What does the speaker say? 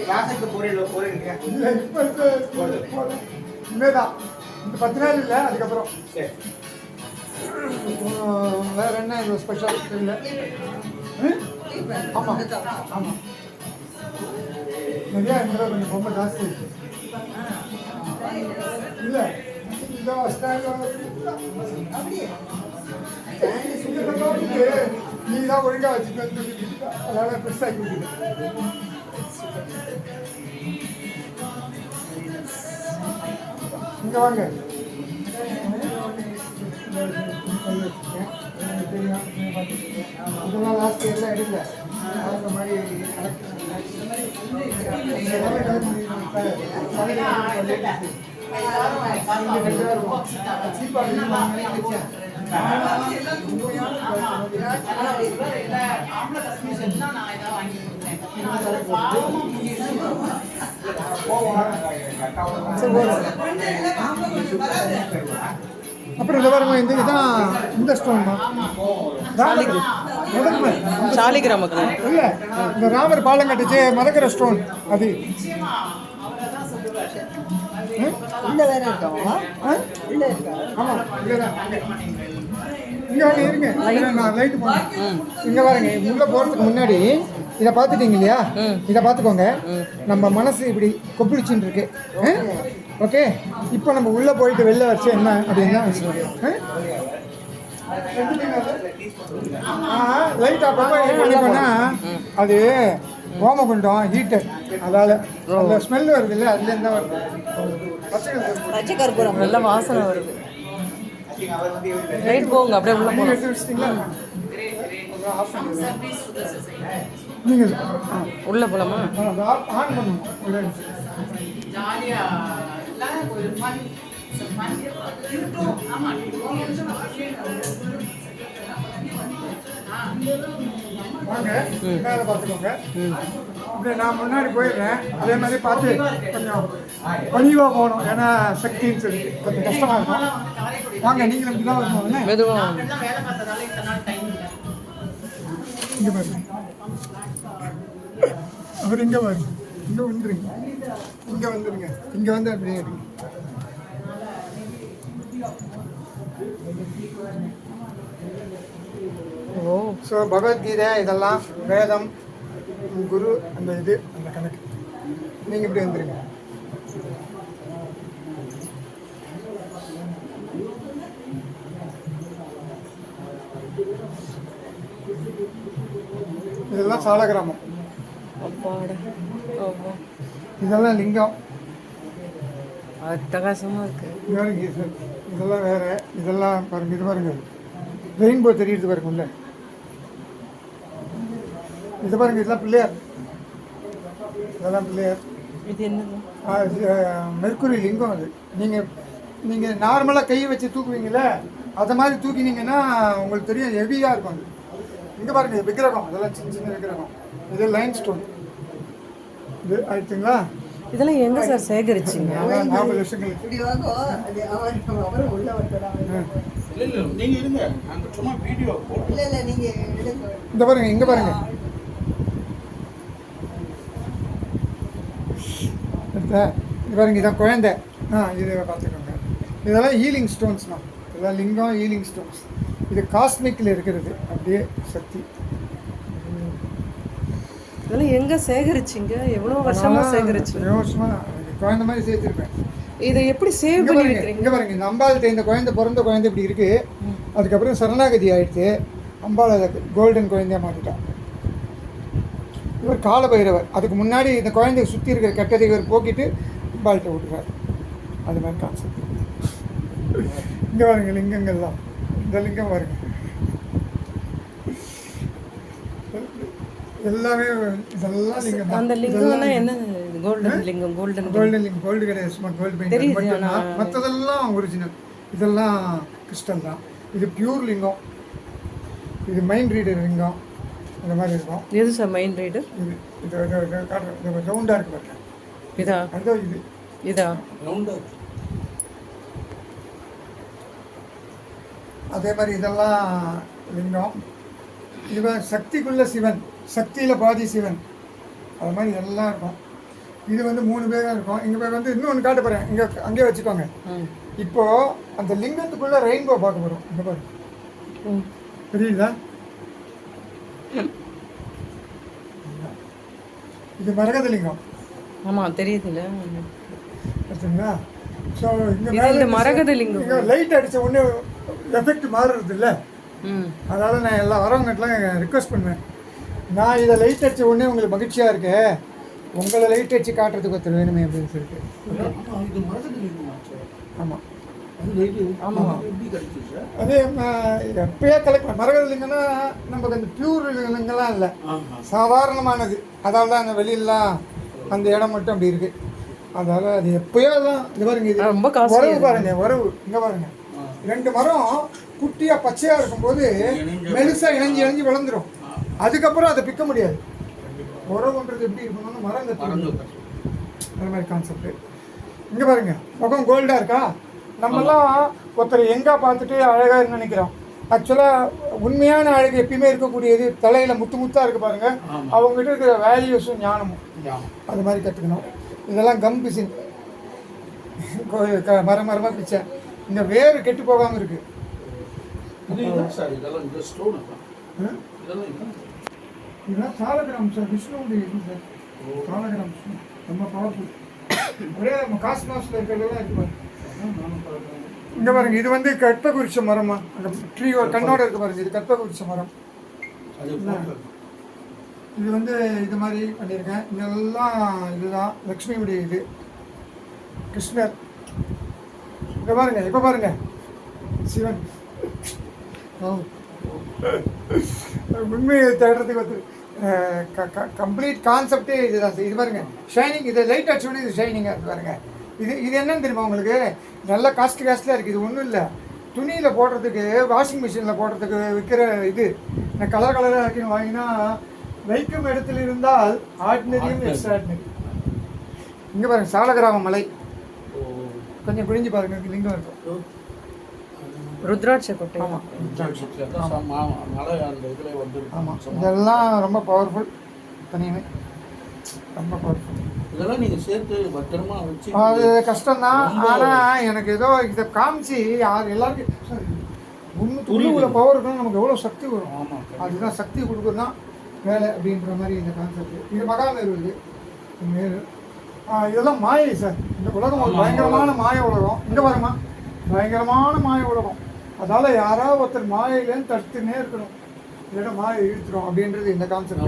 கிளாஸுக்கு போறீங்க போறீங்க இல்லை இப்போ இனிமேதான். இந்த பத்து நாள் இல்லை அதுக்கப்புறம். சரி. வேற என்ன இது ஸ்பெஷல் இல்லை ஆமாம் ஆமாம் நிறையா இந்த கொஞ்சம் ரொம்ப ஜாஸ்தி இருக்கு இல்லை. இந்த நீ தான் வச்சுட்டு வந்து அதனால பெருசாகி இங்க வாங்க இதெல்லாம் லாஸ்ட் இயர்லாம் எடுக்கல. அந்த மாதிரி அப்புறம் இந்த பாருங்க இந்த இதுதான் இந்த ஸ்டோன் தான். சாலிகிராமக்கு இல்ல இந்த ராமர் பாலம் கட்டுச்சு மதக்கர ஸ்டோன் அது. உள்ள வேற இருக்கவா ஆ? உள்ள இருக்கா? ஆமா இங்க வாங்க இருங்க. இல்ல, நான் லைட் போனேன் இங்க பாருங்க உள்ள போறதுக்கு முன்னாடி இதை பார்த்துட்டீங்க இல்லையா? இதை பார்த்துக்கோங்க. நம்ம மனசு இப்படி கொப்பிடிச்சுன்னு இருக்கு ஓகே? இப்போ நம்ம உள்ள போயிட்டு வெளில வச்சு என்ன அப்படின்னு தான் வச்சுக்கோங்க லைட் அப்பப்போ என்ன பண்ணிக்கோன்னா அது ஹோமகுண்டம் ஹீட்டர் அதால அந்த ஸ்மெல் வருது இல்லை அதுலேருந்து தான் வருது. பச்சை கற்பூரம் நல்ல வாசனை வருது. ரைட் போங்க அப்படியே உள்ள நீங்க நீங்கள் ஆ உள்ள போலாமா? ஆன் ஆமா வாங்க மேலே பார்த்துக்கோங்க. அப்படியே நான் முன்னாடி போயிடுறேன் அதே மாதிரி பார்த்து கொஞ்சம் பணிவாக போகணும். ஏன்னா சக்தின்னு சொல்லிட்டு கொஞ்சம் கஷ்டமாக இருக்கும். வாங்க நீங்களும் இப்படி தான் வரணும் மெதுவா எல்லாம் வேலை பார்த்ததால இத்தனை நாள் டைம் இல்லை. இங்கே பாருங்க. அவர் இங்கே பாருங்க இங்கே வந்துருங்க. இங்கே வந்துருங்க. இங்கே வந்து அப்படியே இருங்க ஸோ பகவத்கீதை இதெல்லாம் வேதம் குரு அந்த இது அந்த கணக்கு. நீங்கள் இப்படி வந்துருங்க. இதெல்லாம் சாலகிராமம். அப்பாடா ஓஹோ இதெல்லாம் லிங்கம். அட்டகாசமா இருக்கு. இதெல்லாம் வேற. இதெல்லாம் பாருங்க இது பாருங்க. ரெயின்போ தெரியுது பாருங்க உள்ள இது பாருங்க இதெல்லாம் பிள்ளையார். இதெல்லாம் பிள்ளையார். இது என்னது? மெர்க்குரி லிங்கம் அது. நீங்கள் நீங்கள் நார்மலாக கை வச்சு தூக்குவீங்கல்ல அதை மாதிரி தூக்கினீங்கன்னா உங்களுக்கு தெரியும் ஹெவியாக இருக்கும் அது. இங்கே பாருங்க இது விக்கிரகம். அதெல்லாம் சின்ன சின்ன விக்கிரகம். இது லைன் ஸ்டோன் இது ஆயிடுச்சுங்களா? இதெல்லாம் எங்க சார் சேகரிச்சீங்க? அதான் நாற்பது வருஷங்களுக்கு. இப்படி வாங்கோ அது அவர் அவரும் உள்ள வரலாம் இல்ல இல்ல நீங்க இருங்க. நாங்க சும்மா வீடியோ போட்டு இல்ல இல்ல நீங்க எடுங்க. இந்த பாருங்க இங்கே பாருங்க. பாருங்க இதான் குழந்தை. ஆ இது பார்த்துக்கோங்க. இதெல்லாம் ஹீலிங் ஸ்டோன்ஸ்ண்ணா இதெல்லாம் லிங்கம் ஹீலிங் ஸ்டோன்ஸ் இது காஸ்மிக்கில் இருக்கிறது. அப்படியே சக்தி. இதெல்லாம் எங்க சேகரிச்சீங்க? எவ்வளவு வருஷமா சேகரிச்சீங்க? எவ்வளோ வருஷமா இது குழந்தை மாதிரி சேர்த்துருப்பேன் இதை எப்படி சேவ் பண்ணி வைக்கிறீங்க? இங்க பாருங்க இந்த அம்பாள்கிட்ட இந்த குழந்தை பிறந்த குழந்தை இப்படி இருக்கு. அதுக்கப்புறம் சரணாகதி ஆயிடுச்சு. அம்பாள் அதை கோல்டன் குழந்தையா மாத்திட்டான் இவர் காலபைரவர். அதுக்கு முன்னாடி இந்த குழந்தைய சுற்றி இருக்கிற கெட்டதை இவர் போக்கிட்டு அம்பாள்கிட்ட விட்டுறாரு அது மாதிரி கான்செப்ட் இங்க பாருங்க லிங்கங்கள்லாம். இந்த லிங்கம் பாருங்க. எல்லாமே இதெல்லாம் லிங்கம் அந்த லிங்கம்னா என்ன கோல்டன் லிங்கம் கோல்டன் கோல்டன் லிங்க் கோல்டு கிடையாது சும்மா கோல்டு பெயிண்ட் மற்றதெல்லாம் ஒரிஜினல் இதெல்லாம் கிறிஸ்டல் தான். இது பியூர் லிங்கம். இது மைண்ட் ரீடர் லிங்கம். அந்த மாதிரி இருக்கும். எது சார் மைண்ட் ரைடர் இது இது ரவுண்டாக இருக்கு பாருங்க. இதா? அதுதான் இது. இதா? ரவுண்டா அதே மாதிரி இதெல்லாம் லிங்கம். இவன் சக்திக்குள்ள சிவன். சக்தியில் பாதி சிவன். அது மாதிரி எல்லாம் இருக்கும். இது வந்து மூணு பேராக இருக்கும். இங்கே போய் வந்து இன்னொன்று காட்ட போகிறேன் இங்கே அங்கேயே வச்சுக்கோங்க. ம். இப்போ அந்த லிங்கத்துக்குள்ள ரெயின்போ பார்க்க போகிறோம் இங்கே பாரு. தெரியுதா? இது மரகத லிங்கம். ஆமா தெரியுதுல்ல. பார்த்தீங்களா ஸோ இங்கே இந்த மரகத லிங்கம். இங்கே லைட் அடித்த உடனே எஃபெக்ட் மாறுறது இல்லை அதனால் நான் எல்லா வரவங்கட்டெலாம் ரிக்வஸ்ட் பண்ணுவேன். நான் இதை லைட் அடித்த உடனே உங்களுக்கு மகிழ்ச்சியாக இருக்கு. உங்களை லைட் அடித்து காட்டுறதுக்கு ஒருத்தர் வேணுமே அப்படின்னு சொல்லிட்டு. ஆமாம் அது எப்பயே கலெக்ட் மரகத லிங்கம்னா நமக்கு அந்த பியூர் லிங்கம்லாம் இல்லை. சாதாரணமானது. அதால தான் அந்த வெளியிலலாம் அந்த இடம் மட்டும் அப்படி இருக்கு. அதால அது எப்பயோ தான் இது. பாருங்க ரொம்ப உறவு. பாருங்க உறவு. இங்க பாருங்க. ரெண்டு மரம் குட்டியா பச்சையா இருக்கும்போது இணைஞ்சு மெலிசா இணைஞ்சு இணைஞ்சு வளர்ந்துரும். அதுக்கப்புறம் அதை பிக்க முடியாது. உறவுன்றது எப்படி இருக்கணும்னு மரம் அந்த மாதிரி கான்செப்ட் இங்க பாருங்க முகம் கோல்டா இருக்கா? நம்மலாம் ஒருத்தர் எங்க பார்த்துட்டு அழகா நினைக்கிறோம். ஆக்சுவலா உண்மையான அழகு எப்பயுமே இருக்கக்கூடியது தலையில முத்து முத்தா இருக்கு பாருங்க. அவங்ககிட்ட இருக்கிற வேல்யூஸும் ஞானமும். அது மாதிரி கற்றுக்கணும் இதெல்லாம் கம் பிசின் மரம் மரமாக பிச்சை. இந்த வேர் கெட்டு போகாமல் இருக்கு. இது என்ன சார் இதெல்லாம் சாலகிராம் சார் விஷ்ணுவுடைய இது சார். சாலகிராம் ரொம்ப பவர்ஃபுல் ஒரே நம்ம காசு மாசத்தில் இருக்கிறதெல்லாம் இருக்கு. இங்க பாருங்க இது வந்து கற்பகுரிச்ச மரமா? அந்த ட்ரீ கண்ணோட இருக்கு பாருங்க இது கற்பகுரிச்ச மரம். இது வந்து இது மாதிரி பண்ணியிருக்கேன். இதெல்லாம் இதுதான் லக்ஷ்மியுடைய இது. கிருஷ்ணர். இங்க பாருங்க இப்ப பாருங்க. சிவன். உண்மையை தேடுறதுக்கு வந்து கம்ப்ளீட் கான்செப்டே இதுதான் சார். இது பாருங்க ஷைனிங் இது லைட் அடிச்சோடனே இது ஷைனிங்காக இருக்கு பாருங்க. இது இது என்னன்னு தெரியுமா உங்களுக்கு? நல்ல காஸ்ட் காஸ்ட்லியாக இருக்குது இது ஒன்றும் இல்லை. துணியில் போடுறதுக்கு வாஷிங் மிஷினில் போடுறதுக்கு விற்கிற இது. கலர் கலராக இருக்குன்னு வாங்கினா வைக்கும் இடத்துல இருந்தால் ஆர்டினரியும் எக்ஸ்ட்ரா ஆர்டினரி இங்கே பாருங்க சாலகிராம மலை. கொஞ்சம் குனிஞ்சு பாருங்க லிங்கம் இருக்கும். ருத்ராட்ச கொட்டை ஆமாம். ஆமாம். இதெல்லாம் ரொம்ப பவர்ஃபுல் தனியுமே ரொம்ப பவர்ஃபுல் இதெல்லாம் நீங்க சேர்த்து பத்திரமா வச்சு அது கஷ்டம்தான். ஆனால் எனக்கு ஏதோ இதை காமிச்சு யார் எல்லாருக்கும். உள்ள பவர் இருக்கணும் நமக்கு எவ்வளோ சக்தி வரும். ஆமா அதுதான் சக்தி கொடுக்குறது தான் வேலை அப்படின்ற மாதிரி இந்த கான்செப்ட் இது மகாமேரு இது. மேரு. இதெல்லாம் மாயை சார் இந்த உலகம் ஒரு பயங்கரமான மாய உலகம். இங்கே பாருமா பயங்கரமான மாய உலகம். அதால் யாராவது ஒருத்தர் மாயிலேருந்து தடுத்துனே இருக்கணும். இல்லைன்னா மாயை இழுத்துரும் அப்படின்றது இந்த கான்செப்ட்